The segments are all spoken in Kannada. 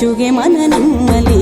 ಮೆಚ್ಚುಗೆ ಮನ ನಿಮ್ಮಲಿ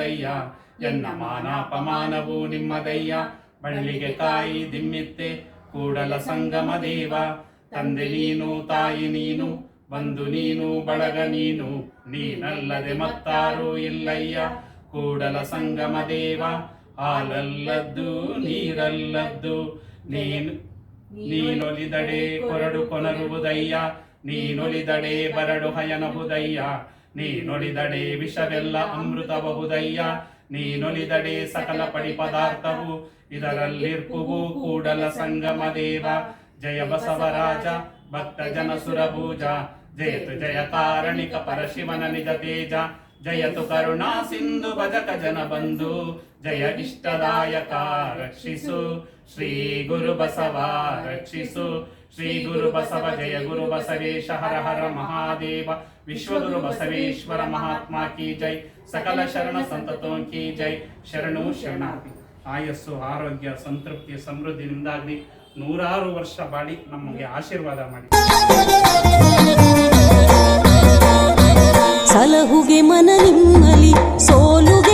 ನಿಮ್ಮದಯ್ಯ. ಎನ್ನ ಮಾನಾಪಮಾನವು ನಿಮ್ಮದಯ್ಯ. ಬಳ್ಳಿಗೆ ತಾಯಿ ದಿಮ್ಮಿತ್ತೆ, ಕೂಡಲ ಸಂಗಮ ದೇವ. ತಂದೆ ನೀನು, ತಾಯಿ ನೀನು ಬಂದು ನೀನು, ಬಳಗ ನೀನು. ನೀನಲ್ಲದೆ ಮತ್ತಾರೂ ಇಲ್ಲಯ್ಯ. ಕೂಡಲ ಸಂಗಮ ದೇವ. ಹಾಲಲ್ಲದ್ದು, ನೀರಲ್ಲದ್ದು. ನೀನು, ನೀನೊಲಿದಡೆ ಕೊರಡು ಕೊನರುವುದಯ್ಯ. ನೀನೊಲಿದಡೆ ಬರಡು ಹಯನಹುದಯ್ಯ. ನೀನೊಲಿದಡೆ ವಿಷವೆಲ್ಲ ಅಮೃತಬಹುದಯ್ಯ. ನೀನೊಲಿದಡೆ ಸಕಲ ಪಡಿ ಪದಾರ್ಥವು ಇದರಲ್ಲಿರ್ಪುವು ಕೂಡಲ ಸಂಗಮ ದೇವ. ಜಯ ಬಸವರಾಜ, ಭಕ್ತ ಜನ ಸುರಭೂಜ. ಜಯತು ಜಯ ತಾರಣಿಕ ಪರಶಿವನ ನಿಜ ತೇಜ. ಜಯತು ಕರುಣಾ ಸಿಂಧು ಭಜಕ ಜನ ಬಂಧು. ಜಯ ಇಷ್ಟದಾಯಕ ರಕ್ಷಿಸು. ಶ್ರೀ ಗುರು ಬಸವ ರಕ್ಷಿಸು. ಶ್ರೀ ಗುರು ಬಸವ ಜಯ ಗುರು ಬಸವೇಶ ಹರ ಹರ ಮಹಾದೇವ. ವಿಶ್ವಗುರು ಬಸವೇಶ್ವರ ಮಹಾತ್ಮ ಕಿ ಜೈ. ಸಕಲ ಶರಣ ಸಂತತೋ ಕಿ ಜೈ. ಶರಣು ಶರಣಾರ್ಥಿ. ಆಯಸ್ಸು, ಆರೋಗ್ಯ, ಸಂತೃಪ್ತಿ ಸಮೃದ್ಧಿನಿಂದಾಗಲಿ ನೂರಾರು ವರ್ಷ ಬಾಳಿ ನಮಗೆ ಆಶೀರ್ವಾದ ಮಾಡಿ. ಸಲಹುಗೆ ಮನ ನಿಮ್ಮಲಿ, ಸೋಲುಗೆ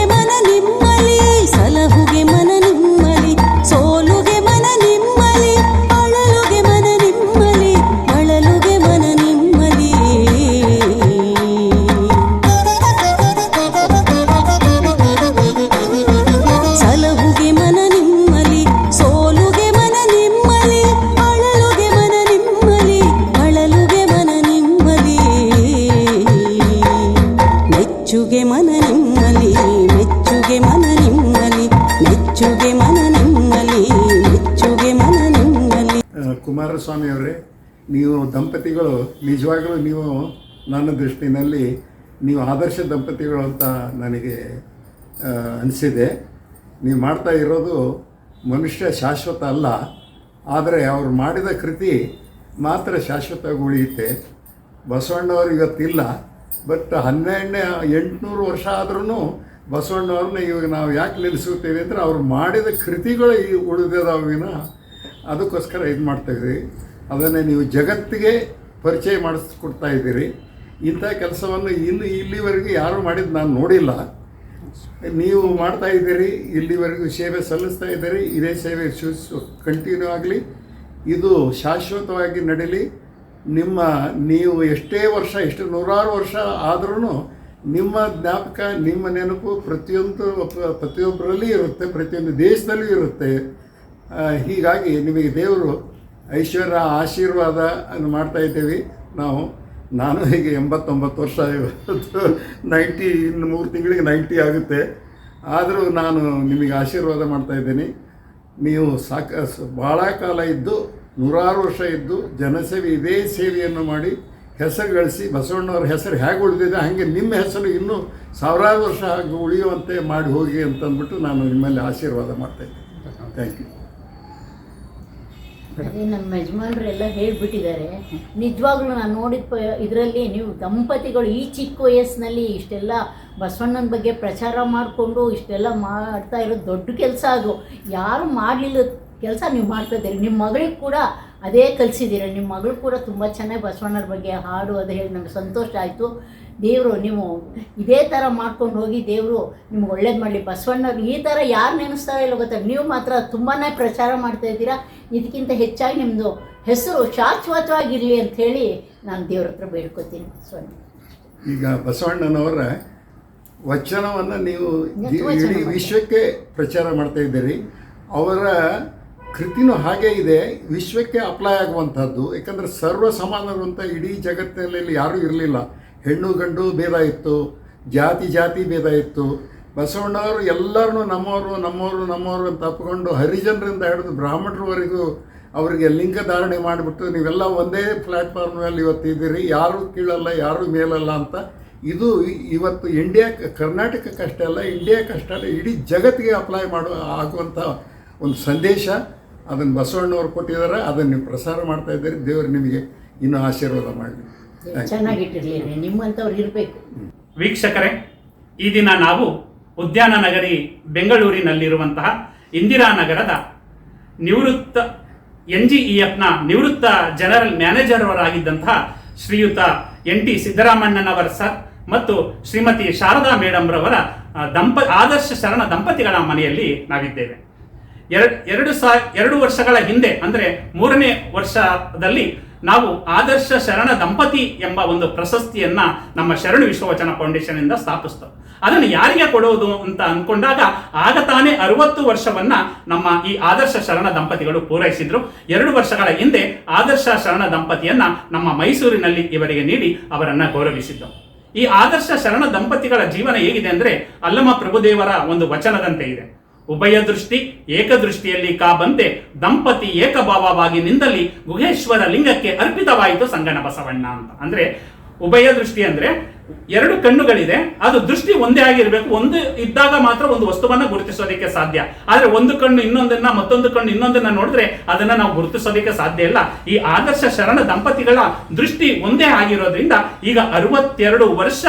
ಮೆಚ್ಚುಗೆ ಮನ ನಿಮ್ಮಲಿ ಮೆಚ್ಚುಗೆ ಮನ ನಿಮ್ಮಲಿ ಮೆಚ್ಚುಗೆ ಮನ ನಿಮ್ಮಲಿ ಮೆಚ್ಚುಗೆ ಮನ ನಿಮ್ಮಲಿ ಕುಮಾರಸ್ವಾಮಿ ಅವರೇ, ನೀವು ದಂಪತಿಗಳು, ನಿಜವಾಗಲೂ ನೀವು ನನ್ನ ದೃಷ್ಟಿನಲ್ಲಿ ನೀವು ಆದರ್ಶ ದಂಪತಿಗಳು ಅಂತ ನನಗೆ ಅನಿಸಿದೆ. ನೀವು ಮಾಡ್ತಾ ಇರೋದು ಮನುಷ್ಯ ಶಾಶ್ವತ ಅಲ್ಲ, ಆದರೆ ಅವ್ರು ಮಾಡಿದ ಕೃತಿ ಮಾತ್ರ ಶಾಶ್ವತವಾಗಿ ಉಳಿಯುತ್ತೆ ಬಸವಣ್ಣವ್ರು ಇವತ್ತಿಲ್ಲ. ಬಟ್ ಹನ್ನೆರಡನೇ, ಎಂಟುನೂರು ವರ್ಷ ಆದ್ರೂ ಬಸವಣ್ಣವ್ರನ್ನ ಇವಾಗ ನಾವು ಯಾಕೆ ನಿಲ್ಲಿಸುತ್ತೇವೆ ಅಂದರೆ ಅವ್ರು ಮಾಡಿದ ಕೃತಿಗಳು ಈ ಉಳಿದಾವಿನ ಅದಕ್ಕೋಸ್ಕರ ಇದು ಮಾಡ್ತಾಯಿದ್ರಿ ಅದನ್ನೇ ನೀವು ಜಗತ್ತಿಗೆ ಪರಿಚಯ ಮಾಡಿಸ್ಕೊಡ್ತಾ ಇದ್ದೀರಿ. ಇಂಥ ಕೆಲಸವನ್ನು ಇನ್ನು ಇಲ್ಲಿವರೆಗೂ ಯಾರು ಮಾಡಿದ್ದು ನಾನು ನೋಡಿಲ್ಲ. ನೀವು ಮಾಡ್ತಾ ಇದ್ದೀರಿ, ಇಲ್ಲಿವರೆಗೂ ಸೇವೆ ಸಲ್ಲಿಸ್ತಾ ಇದ್ದೀರಿ, ಇದೇ ಸೇವೆ ಕಂಟಿನ್ಯೂ ಆಗಲಿ. ಇದು ಶಾಶ್ವತವಾಗಿ ನಡೀಲಿ. ನಿಮ್ಮ ನೀವು ಎಷ್ಟೇ ವರ್ಷ, ಎಷ್ಟು ನೂರಾರು ವರ್ಷ ಆದ್ರೂ ನಿಮ್ಮ ಜ್ಞಾಪಕ, ನಿಮ್ಮ ನೆನಪು ಪ್ರತಿಯೊಂದು ಪ್ರ- ಪ್ರತಿಯೊಬ್ಬರಲ್ಲಿ ಇರುತ್ತೆ, ಪ್ರತಿಯೊಂದು ದೇಶದಲ್ಲೂ ಇರುತ್ತೆ. ಹೀಗಾಗಿ ನಿಮಗೆ ದೇವರು ಐಶ್ವರ್ಯ ಆಶೀರ್ವಾದ ಅನ್ನು ಮಾಡ್ತಾ ಇದ್ದೇವೆ. ನಾವು, ನಾನು ಹೀಗೆ ಎಂಬತ್ತೊಂಬತ್ತು ವರ್ಷ ನೈಂಟಿ, ಇನ್ನು ಮೂರು ತಿಂಗಳಿಗೆ ನೈಂಟಿ ಆಗುತ್ತೆ. ಆದರೂ ನಾನು ನಿಮಗೆ ಆಶೀರ್ವಾದ ಮಾಡ್ತಾ ಇದ್ದೀನಿ. ನೀವು ಸಾಕ ಭಾಳ ಕಾಲ ಇದ್ದು ನೂರಾರು ವರ್ಷ ಇದ್ದು ಜನಸೇವೆ ಇದೇ ಸೇವೆಯನ್ನು ಮಾಡಿ ಹೆಸರು ಗಳಿಸಿ ಬಸವಣ್ಣವ್ರ ಹೆಸರು ಹೇಗೆ ಉಳಿದಿದೆ, ಹಾಗೆ ನಿಮ್ಮ ಹೆಸರು ಇನ್ನೂ ಸಾವಿರಾರು ವರ್ಷ ಹಾಗೆ ಉಳಿಯುವಂತೆ ಮಾಡಿ ಹೋಗಿ ಅಂತಂದ್ಬಿಟ್ಟು ನಾನು ನಿಮ್ಮಲ್ಲಿ ಆಶೀರ್ವಾದ ಮಾಡ್ತಾ ಇದ್ದೀನಿ ಥ್ಯಾಂಕ್ ಯು ನಮ್ಮ ಯಜಮಾನರೆಲ್ಲ ಹೇಳ್ಬಿಟ್ಟಿದ್ದಾರೆ, ನಿಜವಾಗ್ಲೂ ನಾನು ನೋಡಿದ ಇದರಲ್ಲಿ ನೀವು ದಂಪತಿಗಳು ಈ ಚಿಕ್ಕ ವಯಸ್ಸಿನಲ್ಲಿ ಇಷ್ಟೆಲ್ಲ ಬಸವಣ್ಣನ ಬಗ್ಗೆ ಪ್ರಚಾರ ಮಾಡಿಕೊಂಡು ಇಷ್ಟೆಲ್ಲ ಮಾಡ್ತಾ ಇರೋದು ದೊಡ್ಡ ಕೆಲಸ ಅದು. ಯಾರು ಮಾಡಲಿಲ್ಲ ಕೆಲಸ ನೀವು ಮಾಡ್ತಾ ಇದ್ದೀರಿ ನಿಮ್ಮ ಮಗಳಿಗೆ ಕೂಡ ಅದೇ ಕಲಿಸಿದ್ದೀರ? ನಿಮ್ಮ ಮಗಳು ಕೂಡ ತುಂಬ ಚೆನ್ನಾಗಿ ಬಸವಣ್ಣರ ಬಗ್ಗೆ ಹಾಡು ಅದು ಹೇಳಿ ನಮಗೆ ಸಂತೋಷ ಆಯಿತು. ದೇವರು ನೀವು ಇದೇ ಥರ ಮಾಡ್ಕೊಂಡು ಹೋಗಿ ದೇವರು ನಿಮ್ಗೆ ಒಳ್ಳೇದು ಮಾಡಲಿ. ಬಸವಣ್ಣರು ಈ ಥರ ಯಾರು ನೆನೆಸ್ತಾರೋ ಇಲ್ಲ ಗೊತ್ತಾ? ನೀವು ಮಾತ್ರ ತುಂಬಾ ಪ್ರಚಾರ ಮಾಡ್ತಾ ಇದ್ದೀರಾ ಇದಕ್ಕಿಂತ ಹೆಚ್ಚಾಗಿ ನಿಮ್ಮದು ಹೆಸರು ಶಾಶ್ವತವಾಗಿರಲಿ ಅಂಥೇಳಿ ನಾನು ದೇವ್ರ ಹತ್ರ ಬೇಡ್ಕೊತೀನಿ ಸ್ವಾಮಿ. ಈಗ ಬಸವಣ್ಣನವರ ವಚನವನ್ನು ನೀವು ಇಡೀ ವಿಶ್ವಕ್ಕೆ ಪ್ರಚಾರ ಮಾಡ್ತಾ ಇದ್ದೀರಿ ಅವರ ಕೃತಿನೂ ಹಾಗೆ ಇದೆ. ವಿಶ್ವಕ್ಕೆ ಅಪ್ಲೈ ಆಗುವಂಥದ್ದು. ಯಾಕಂದರೆ ಸರ್ವ ಸಮಾನರು ಅಂತ ಇಡೀ ಜಗತ್ತಿನಲ್ಲಿ ಯಾರೂ ಇರಲಿಲ್ಲ. ಹೆಣ್ಣು, ಗಂಡು ಭೇದ ಇತ್ತು. ಜಾತಿ ಜಾತಿ ಭೇದ ಇತ್ತು. ಬಸವಣ್ಣವರು ಎಲ್ಲರನ್ನೂ ನಮ್ಮವರು ನಮ್ಮವರು ನಮ್ಮವರು ಅಂತ ತಪ್ಪಿಕೊಂಡು ಹರಿಜನರಿಂದ ಹಿಡಿದು ಬ್ರಾಹ್ಮಣರವರೆಗೂ ಅವರಿಗೆ ಲಿಂಗ ಧಾರಣೆ ಮಾಡಿಬಿಟ್ಟು ನೀವೆಲ್ಲ ಒಂದೇ ಪ್ಲ್ಯಾಟ್ಫಾರ್ಮ್ನಲ್ಲಿ ಮೇಲೆ ಇವತ್ತು ಇದ್ದೀರಿ. ಯಾರೂ ಕೀಳಲ್ಲ, ಯಾರೂ ಮೇಲಲ್ಲ ಅಂತ. ಇದು ಇವತ್ತು ಇಂಡಿಯಾ ಕರ್ನಾಟಕಕ್ಕಷ್ಟೇ ಅಲ್ಲ ಇಂಡಿಯಾಕ್ಕಷ್ಟೇ ಅಲ್ಲ ಇಡೀ ಜಗತ್ತಿಗೆ ಅಪ್ಲೈ ಮಾಡೋ, ಆಗುವಂಥ ಒಂದು ಸಂದೇಶ. ಅದನ್ನು ಬಸವಣ್ಣವ್ರು ಕೊಟ್ಟಿದ್ದಾರೆ ಅದನ್ನು ನೀವು ಪ್ರಸಾರ ಮಾಡ್ತಾ ಇದ್ದೀರಿ ದೇವರು ನಿಮಗೆ ಇನ್ನೂ ಆಶೀರ್ವಾದ ಮಾಡಲಿ. ಚೆನ್ನಾಗಿಟ್ಟಿರಲಿ ನಿಮ್ಮಂಥವ್ರು ಇರಬೇಕು. ವೀಕ್ಷಕರೇ ಈ ದಿನ ನಾವು ಉದ್ಯಾನ ನಗರಿ ಬೆಂಗಳೂರಿನಲ್ಲಿರುವಂತಹ ಇಂದಿರಾನಗರದ ನಿವೃತ್ತ ಎನ್ ಜಿ ಇ ಎಫ್ನ ನಿವೃತ್ತ ಜನರಲ್ ಮ್ಯಾನೇಜರ್ ಅವರಾಗಿದ್ದಂತಹ ಶ್ರೀಯುತ ಎನ್ ಟಿ ಸಿದ್ದರಾಮಣ್ಣನವರ ಸರ್ ಮತ್ತು ಶ್ರೀಮತಿ ಶಾರದಾ ಮೇಡಮ್ ರವರ ದಂಪ ಆದರ್ಶ ಶರಣ ದಂಪತಿಗಳ ಮನೆಯಲ್ಲಿ ನಾವಿದ್ದೇವೆ. ಎರಡು ಎರಡು ಸಾ, ಎರಡು ವರ್ಷಗಳ ಹಿಂದೆ, ಅಂದರೆ ಮೂರನೇ ವರ್ಷದಲ್ಲಿ ನಾವು ಆದರ್ಶ ಶರಣ ದಂಪತಿ ಎಂಬ ಒಂದು ಪ್ರಶಸ್ತಿಯನ್ನ ನಮ್ಮ ಶರಣ ವಿಶ್ವವಚನ ಫೌಂಡೇಶನ್ ಇಂದ ಸ್ಥಾಪಿಸ್ತವೆ ಅದನ್ನು ಯಾರಿಗೆ ಕೊಡುವುದು ಅಂತ ಅನ್ಕೊಂಡಾಗ ಆಗ ತಾನೇ ಅರವತ್ತು ವರ್ಷವನ್ನ ನಮ್ಮ ಈ ಆದರ್ಶ ಶರಣ ದಂಪತಿಗಳು ಪೂರೈಸಿದ್ರು. ಎರಡು ವರ್ಷಗಳ ಹಿಂದೆ ಆದರ್ಶ ಶರಣ ದಂಪತಿಯನ್ನ ನಮ್ಮ ಮೈಸೂರಿನಲ್ಲಿ ಇವರಿಗೆ ನೀಡಿ ಅವರನ್ನ ಗೌರವಿಸಿದ್ದು. ಈ ಆದರ್ಶ ಶರಣ ದಂಪತಿಗಳ ಜೀವನ ಹೇಗಿದೆ ಅಂದ್ರೆ ಅಲ್ಲಮ ಪ್ರಭುದೇವರ ಒಂದು ವಚನದಂತೆ ಇದೆ. ಉಭಯ ದೃಷ್ಟಿ ಏಕದೃಷ್ಟಿಯಲ್ಲಿ ಕಾಬಂತೆ ದಂಪತಿ ಏಕಭಾವವಾಗಿ ನಿಂದಲ್ಲಿ ಗುಹೇಶ್ವರ ಲಿಂಗಕ್ಕೆ ಅರ್ಪಿತವಾಯಿತು ಸಂಗಣ ಬಸವಣ್ಣ ಅಂತ. ಅಂದ್ರೆ ಉಭಯ ದೃಷ್ಟಿ ಅಂದ್ರೆ ಎರಡು ಕಣ್ಣುಗಳಿದೆ, ಅದು ದೃಷ್ಟಿ ಒಂದೇ ಆಗಿರಬೇಕು, ಒಂದು ಇದ್ದಾಗ ಮಾತ್ರ ಒಂದು ವಸ್ತುವನ್ನ ಗುರುತಿಸೋದಕ್ಕೆ ಸಾಧ್ಯ. ಆದ್ರೆ ಒಂದು ಕಣ್ಣು ಇನ್ನೊಂದನ್ನ, ಮತ್ತೊಂದು ಕಣ್ಣು ಇನ್ನೊಂದನ್ನ ನೋಡಿದ್ರೆ ಅದನ್ನ ನಾವು ಗುರುತಿಸೋದಕ್ಕೆ ಸಾಧ್ಯ ಇಲ್ಲ. ಈ ಆದರ್ಶ ಶರಣ ದಂಪತಿಗಳ ದೃಷ್ಟಿ ಒಂದೇ ಆಗಿರೋದ್ರಿಂದ ಈಗ ಅರವತ್ತೆರಡು ವರ್ಷ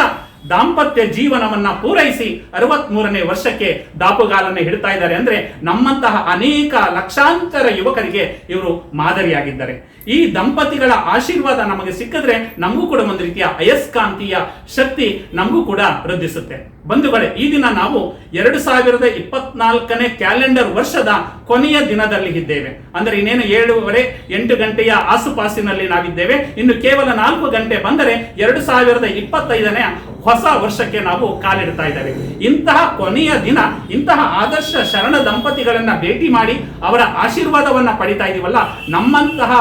ದಾಂಪತ್ಯ ಜೀವನವನ್ನ ಪೂರೈಸಿ ಅರವತ್ ಮೂರನೇ ವರ್ಷಕ್ಕೆ ದಾಪುಗಾಲನ್ನು ಹಿಡ್ತಾ ಇದ್ದಾರೆ. ಅಂದ್ರೆ ನಮ್ಮಂತಹ ಅನೇಕ ಲಕ್ಷಾಂತರ ಯುವಕರಿಗೆ ಇವರು ಮಾದರಿಯಾಗಿದ್ದಾರೆ. ಈ ದಂಪತಿಗಳ ಆಶೀರ್ವಾದ ನಮಗೆ ಸಿಕ್ಕಿದ್ರೆ ನಮಗೂ ಕೂಡ ಒಂದು ರೀತಿಯ ಅಯಸ್ಕಾಂತೀಯ ಶಕ್ತಿ ನಮಗೂ ಕೂಡ ವೃದ್ಧಿಸುತ್ತೆ. ಬಂಧುಗಳೇ, ಈ ದಿನ ನಾವು ಎರಡು ಸಾವಿರದ ಇಪ್ಪತ್ನಾಲ್ಕನೇ ಕ್ಯಾಲೆಂಡರ್ ವರ್ಷದ ಕೊನೆಯ ದಿನದಲ್ಲಿ ಇದ್ದೇವೆ. ಅಂದ್ರೆ ಇನ್ನೇನು ಏಳುವರೆ ಎಂಟು ಗಂಟೆಯ ಆಸುಪಾಸಿನಲ್ಲಿ ನಾವಿದ್ದೇವೆ. ಇನ್ನು ಕೇವಲ ನಾಲ್ಕು ಗಂಟೆ ಬಂದರೆ ಎರಡು ಸಾವಿರದ ಇಪ್ಪತ್ತೈದನೇ ಹೊಸ ವರ್ಷಕ್ಕೆ ನಾವು ಕಾಲಿಡ್ತಾ ಇದ್ದೇವೆ. ಇಂತಹ ಕೊನೆಯ ದಿನ, ಇಂತಹ ಆದರ್ಶ ಶರಣ ದಂಪತಿಗಳನ್ನ ಭೇಟಿ ಮಾಡಿ ಅವರ ಆಶೀರ್ವಾದವನ್ನ ಪಡಿತಾ ಇದೀವಲ್ಲ, ನಮ್ಮಂತಹ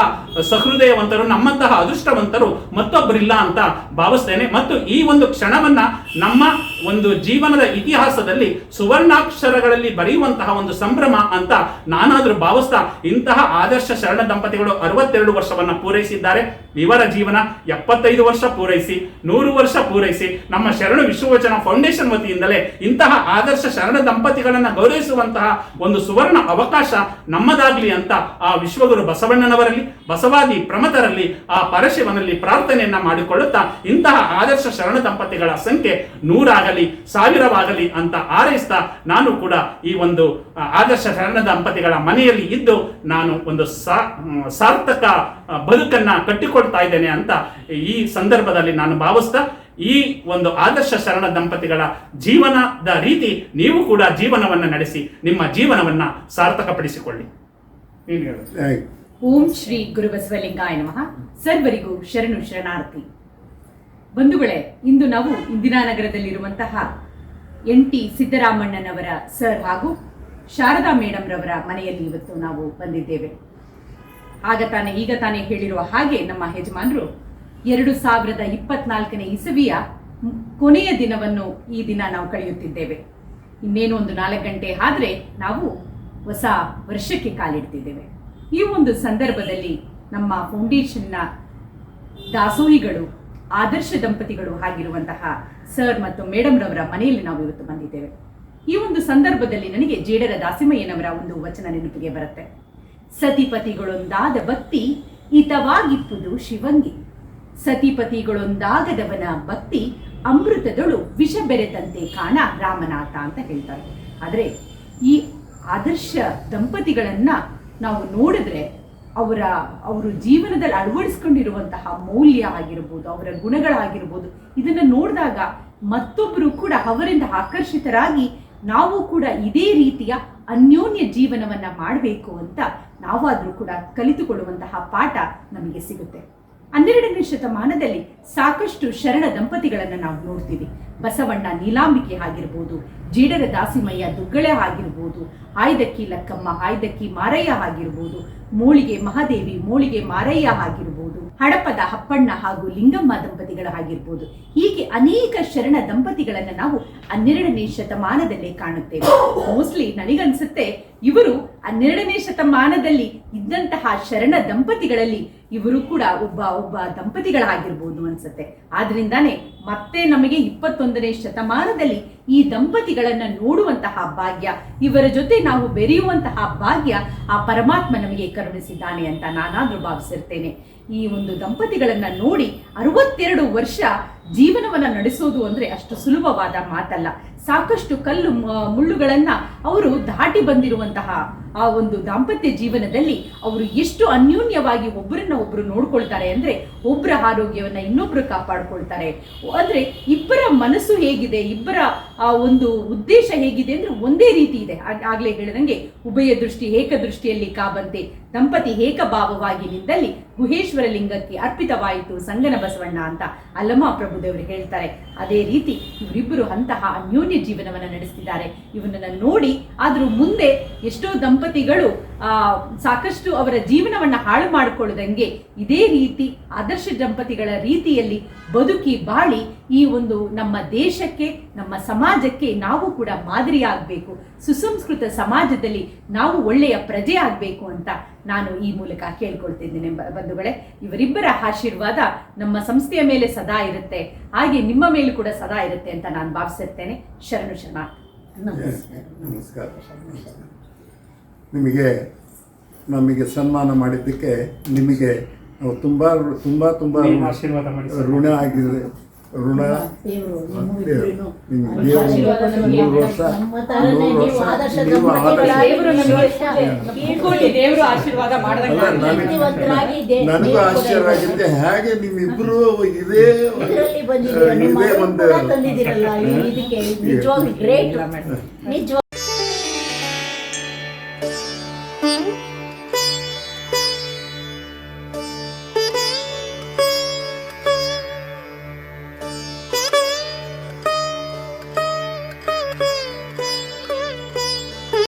ಸಹೃದಯವಂತರು, ನಮ್ಮಂತಹ ಅದೃಷ್ಟವಂತರು ಮತ್ತೊಬ್ಬರಿಲ್ಲ ಅಂತ ಭಾವಿಸ್ತೇನೆ. ಮತ್ತು ಈ ಒಂದು ಕ್ಷಣವನ್ನ ನಮ್ಮ ಒಂದು ಜೀವನದ ಇತಿಹಾಸದಲ್ಲಿ ಸುವರ್ಣಾಕ್ಷರಗಳಲ್ಲಿ ಬರೆಯುವಂತಹ ಒಂದು ಸಂಭ್ರಮ ಅಂತ ನಾನಾದರೂ ಭಾವಿಸ್ತಾ ಇಂತಹ ಆದರ್ಶ ಶರಣ ದಂಪತಿಗಳು ಅರವತ್ತೆರಡು ವರ್ಷವನ್ನ ಪೂರೈಸಿದ್ದಾರೆ. ಇವರ ಜೀವನ ಎಪ್ಪತ್ತೈದು ವರ್ಷ ಪೂರೈಸಿ, ನೂರು ವರ್ಷ ಪೂರೈಸಿ, ನಮ್ಮ ಶರಣ ವಿಶ್ವವಚನ ಫೌಂಡೇಶನ್ ವತಿಯಿಂದಲೇ ಇಂತಹ ಆದರ್ಶ ಶರಣ ದಂಪತಿಗಳನ್ನ ಗೌರವಿಸುವಂತಹ ಒಂದು ಸುವರ್ಣ ಅವಕಾಶ ನಮ್ಮದಾಗ್ಲಿ ಅಂತ ಆ ವಿಶ್ವಗುರು ಬಸವಣ್ಣನವರಲ್ಲಿ ಬಸವಾದಿ ಪ್ರಮತರಲ್ಲಿ ಆ ಪರಶಿವನಲ್ಲಿ ಪ್ರಾರ್ಥನೆಯನ್ನ ಮಾಡಿಕೊಳ್ಳುತ್ತಾ ಇಂತಹ ಆದರ್ಶ ಶರಣ ದಂಪತಿಗಳ ಸಂಖ್ಯೆ ನೂರಾಗಲಿ ಸಾವಿರವಾಗಲಿ ಅಂತ ಆರೈಸ್ತಾ ನಾನು ಕೂಡ ಈ ಒಂದು ಆದರ್ಶ ಶರಣ ದಂಪತಿಗಳ ಮನೆಯಲ್ಲಿ ಇದ್ದು ನಾನು ಒಂದು ಸಾರ್ಥಕ ಬದುಕನ್ನ ಕಟ್ಟಿಕೊಡ್ತಾ ಇದ್ದೇನೆ ಅಂತ ಈ ಸಂದರ್ಭದಲ್ಲಿ ನಾನು ಭಾವಿಸ್ತಾ ಈ ಒಂದು ಆದರ್ಶ ಶರಣ ದಂಪತಿಗಳ ಜೀವನದ ರೀತಿ ನೀವು ಕೂಡ ಜೀವನವನ್ನ ನಡೆಸಿ ನಿಮ್ಮ ಜೀವನವನ್ನ ಸಾರ್ಥಕಪಡಿಸಿಕೊಳ್ಳಿ ಏನು ಹೇಳು. ಆಯ್ತು ಓಂ ಶ್ರೀ ಗುರುಬಸವಲಿಂಗಾಯ ನಮಃ. ಸರ್ವರಿಗೂ ಶರಣು ಶರಣಾರ್ಥಿ. ಬಂಧುಗಳೇ, ಇಂದು ನಾವು ಇಂದಿರಾನಗರದಲ್ಲಿರುವಂತಹ ಎನ್ ಟಿ ಸಿದ್ದರಾಮಣ್ಣನವರ ಸರ್ ಹಾಗೂ ಶಾರದಾ ಮೇಡಮ್ ರವರ ಮನೆಯಲ್ಲಿ ಇವತ್ತು ನಾವು ಬಂದಿದ್ದೇವೆ. ಆಗ ತಾನೇ, ಈಗ ತಾನೇ ಹೇಳಿರುವ ಹಾಗೆ ನಮ್ಮ ಯಜಮಾನರು ಎರಡು ಸಾವಿರದ ಇಪ್ಪತ್ನಾಲ್ಕನೇ ಇಸವಿಯ ಕೊನೆಯ ದಿನವನ್ನು ಈ ದಿನ ನಾವು ಕಳೆಯುತ್ತಿದ್ದೇವೆ. ಇನ್ನೇನು ಒಂದು ನಾಲ್ಕು ಗಂಟೆ ಆದರೆ ನಾವು ಹೊಸ ವರ್ಷಕ್ಕೆ ಕಾಲಿಡ್ತಿದ್ದೇವೆ. ಈ ಒಂದು ಸಂದರ್ಭದಲ್ಲಿ ನಮ್ಮ ಫೌಂಡೇಶನ್ನ ದಾಸೋಹಿಗಳು, ಆದರ್ಶ ದಂಪತಿಗಳು ಆಗಿರುವಂತಹ ಸರ್ ಮತ್ತು ಮೇಡಮ್ ರವರ ಮನೆಯಲ್ಲಿ ನಾವು ಇವತ್ತು ಬಂದಿದ್ದೇವೆ. ಈ ಒಂದು ಸಂದರ್ಭದಲ್ಲಿ ನನಗೆ ಜೇಡರ ದಾಸಿಮಯ್ಯನವರ ಒಂದು ವಚನ ನೆನಪಿಗೆ ಬರುತ್ತೆ. ಸತಿಪತಿಗಳೊಂದಾದ ಭಕ್ತಿ ಹಿತವಾಗಿಪ್ಪುದು ಶಿವಂಗಿ. ಸತಿಪತಿಗಳೊಂದಾಗದವನ ಭಕ್ತಿ ಅಮೃತದಳು ವಿಷ ಬೆರೆತಂತೆ ಕಾಣ ರಾಮನಾಥ ಅಂತ ಹೇಳ್ತಾರೆ. ಆದರೆ ಈ ಆದರ್ಶ ದಂಪತಿಗಳನ್ನ ನಾವು ನೋಡಿದ್ರೆ ಅವರ, ಅವರು ಜೀವನದಲ್ಲಿ ಅಳವಡಿಸ್ಕೊಂಡಿರುವಂತಹ ಮೌಲ್ಯ ಆಗಿರ್ಬೋದು, ಅವರ ಗುಣಗಳಾಗಿರ್ಬೋದು, ಇದನ್ನು ನೋಡಿದಾಗ ಮತ್ತೊಬ್ಬರು ಕೂಡ ಅವರಿಂದ ಆಕರ್ಷಿತರಾಗಿ ನಾವು ಕೂಡ ಇದೇ ರೀತಿಯ ಅನ್ಯೋನ್ಯ ಜೀವನವನ್ನು ಮಾಡಬೇಕು ಅಂತ ನಾವಾದರೂ ಕೂಡ ಕಲಿತುಕೊಳ್ಳುವಂತಹ ಪಾಠ ನಮಗೆ ಸಿಗುತ್ತೆ. ಹನ್ನೆರಡನೇ ಶತಮಾನದಲ್ಲಿ ಸಾಕಷ್ಟು ಶರಣ ದಂಪತಿಗಳನ್ನು ನಾವು ನೋಡ್ತೀವಿ. ಬಸವಣ್ಣ ನೀಲಾಂಬಿಕೆ ಆಗಿರ್ಬೋದು, ಜೀಡರ ದಾಸಿಮಯ್ಯ ದುಗ್ಗಳೆ ಆಗಿರ್ಬೋದು, ಆಯ್ದಕ್ಕಿ ಲಕ್ಕಮ್ಮ, ಆಯ್ದಕ್ಕಿ ಮಾರಯ್ಯ ಆಗಿರ್ಬೋದು, ಮೂಳಿಗೆ ಮಹಾದೇವಿ, ಮೂಳಿಗೆ ಮಾರಯ್ಯ ಆಗಿರ್ಬೋದು, ಹಡಪದ ಹಪ್ಪಣ್ಣ ಹಾಗೂ ಲಿಂಗಮ್ಮ ದಂಪತಿಗಳ ಆಗಿರ್ಬೋದು. ಹೀಗೆ ಅನೇಕ ಶರಣ ದಂಪತಿಗಳನ್ನ ನಾವು ಹನ್ನೆರಡನೇ ಶತಮಾನದಲ್ಲೇ ಕಾಣುತ್ತೇವೆ. ಮೋಸ್ಟ್ಲಿ ನನಗನ್ಸುತ್ತೆ ಇವರು ಹನ್ನೆರಡನೇ ಶತಮಾನದಲ್ಲಿ ಇದ್ದಂತಹ ಶರಣ ದಂಪತಿಗಳಲ್ಲಿ ಇವರು ಕೂಡ ಒಬ್ಬ ಒಬ್ಬ ದಂಪತಿಗಳಾಗಿರ್ಬೋದು ಅನ್ಸುತ್ತೆ. ಆದ್ರಿಂದಾನೇ ಮತ್ತೆ ನಮಗೆ ಇಪ್ಪತ್ತೊಂದನೇ ಶತಮಾನದಲ್ಲಿ ಈ ದಂಪತಿಗಳನ್ನ ನೋಡುವಂತಹ ಭಾಗ್ಯ, ಇವರ ಜೊತೆ ನಾವು ಬೆರೆಯುವಂತಹ ಭಾಗ್ಯ ಆ ಪರಮಾತ್ಮ ನಮಗೆ ಕರುಣಿಸಿದ್ದಾನೆ ಅಂತ ನಾನಾದ್ರೂ ಭಾವಿಸಿರ್ತೇನೆ. ಈ ಒಂದು ದಂಪತಿಗಳನ್ನ ನೋಡಿ ಅರವತ್ತೆರಡು ವರ್ಷ ಜೀವನವನ್ನ ನಡೆಸೋದು ಅಂದ್ರೆ ಅಷ್ಟು ಸುಲಭವಾದ ಮಾತಲ್ಲ. ಸಾಕಷ್ಟು ಕಲ್ಲು ಮುಳ್ಳುಗಳನ್ನು ಅವರು ದಾಟಿ ಬಂದಿರುವಂತಹ ಆ ಒಂದು ದಾಂಪತ್ಯ ಜೀವನದಲ್ಲಿ ಅವರು ಎಷ್ಟು ಅನ್ಯೋನ್ಯವಾಗಿ ಒಬ್ಬರನ್ನ ಒಬ್ರು ನೋಡ್ಕೊಳ್ತಾರೆ ಅಂದ್ರೆ ಒಬ್ಬರ ಆರೋಗ್ಯವನ್ನ ಇನ್ನೊಬ್ರು ಕಾಪಾಡ್ಕೊಳ್ತಾರೆ. ಅಂದ್ರೆ ಇಬ್ಬರ ಮನಸ್ಸು ಹೇಗಿದೆ, ಇಬ್ಬರ ಆ ಒಂದು ಉದ್ದೇಶ ಹೇಗಿದೆ ಅಂದ್ರೆ ಒಂದೇ ರೀತಿ ಇದೆ. ಆಗ್- ಆಗ್ಲೇ ಹೇಳಿದಂಗೆ ಉಭಯ ದೃಷ್ಟಿ ಏಕದೃಷ್ಟಿಯಲ್ಲಿ ಕಾಬಂತೆ. ದಂಪತಿ ಏಕಭಾವವಾಗಿ ನಿಂದಲ್ಲಿ ಗುಹೇಶ್ವರ ಲಿಂಗಕ್ಕೆ ಅರ್ಪಿತವಾಯಿತು ಸಂಗನ ಬಸವಣ್ಣ ಅಂತ ಅಲ್ಲಮ ಪ್ರಭುದೇವರು ಹೇಳ್ತಾರೆ. ಅದೇ ರೀತಿ ಇವರಿಬ್ಬರು ಅಂತಹ ಅನ್ಯೋನ್ಯ ಜೀವನವನ್ನ ನಡೆಸ್ತಿದ್ದಾರೆ. ಇವನನ್ನು ನೋಡಿ ಆದ್ರೂ ಮುಂದೆ ಎಷ್ಟೋ ದಂಪತಿಗಳು, ಆ, ಸಾಕಷ್ಟು ಅವರ ಜೀವನವನ್ನ ಹಾಳು ಮಾಡಿಕೊಳ್ಳದಂಗೆ ಇದೇ ರೀತಿ ಆದರ್ಶ ದಂಪತಿಗಳ ರೀತಿಯಲ್ಲಿ ಬದುಕಿ ಬಾಳಿ ಈ ಒಂದು ನಮ್ಮ ದೇಶಕ್ಕೆ ನಮ್ಮ ಸಮಾಜಕ್ಕೆ ನಾವು ಕೂಡ ಮಾದರಿಯಾಗಬೇಕು ಸುಸಂಸ್ಕೃತ ಸಮಾಜದಲ್ಲಿ ನಾವು ಒಳ್ಳೆಯ ಪ್ರಜೆ ಆಗಬೇಕು ಅಂತ ನಾನು ಈ ಮೂಲಕ ಕೇಳ್ಕೊಳ್ತಿದ್ದೇನೆ ಬ- ಬಂಧುಗಳೇ. ಇವರಿಬ್ಬರ ಆಶೀರ್ವಾದ ನಮ್ಮ ಸಂಸ್ಥೆಯ ಮೇಲೆ ಸದಾ ಇರುತ್ತೆ. ಹಾಗೆ ನಿಮ್ಮ ಮೇಲೂ ಕೂಡ ಸದಾ ಇರುತ್ತೆ ಅಂತ ನಾನು ಭಾವಿಸಿರ್ತೇನೆ ಶರಣು ಶರಣಾರ್ಥಿ. ನಮಸ್ಕಾರ. ನಮಸ್ಕಾರ. ನಿಮಗೆ ನಮಗೆ ಸನ್ಮಾನ ಮಾಡಿದ್ದಕ್ಕೆ ನಿಮಗೆ ನಾವು ತುಂಬ ತುಂಬ ತುಂಬ ಆಶೀರ್ವಾದ ಮಾಡಿ ಋಣ ಆಗಿದೆ ಋಣ? ವರ್ಷ. ನನಗೆ- ಆಶ್ಚರ್ಯ ಆಗಿದೆ. ಹೇಗೆ ನಿಮ್ಮಿಬ್ರು ಇದೇ ಇದೇ ಒಂದು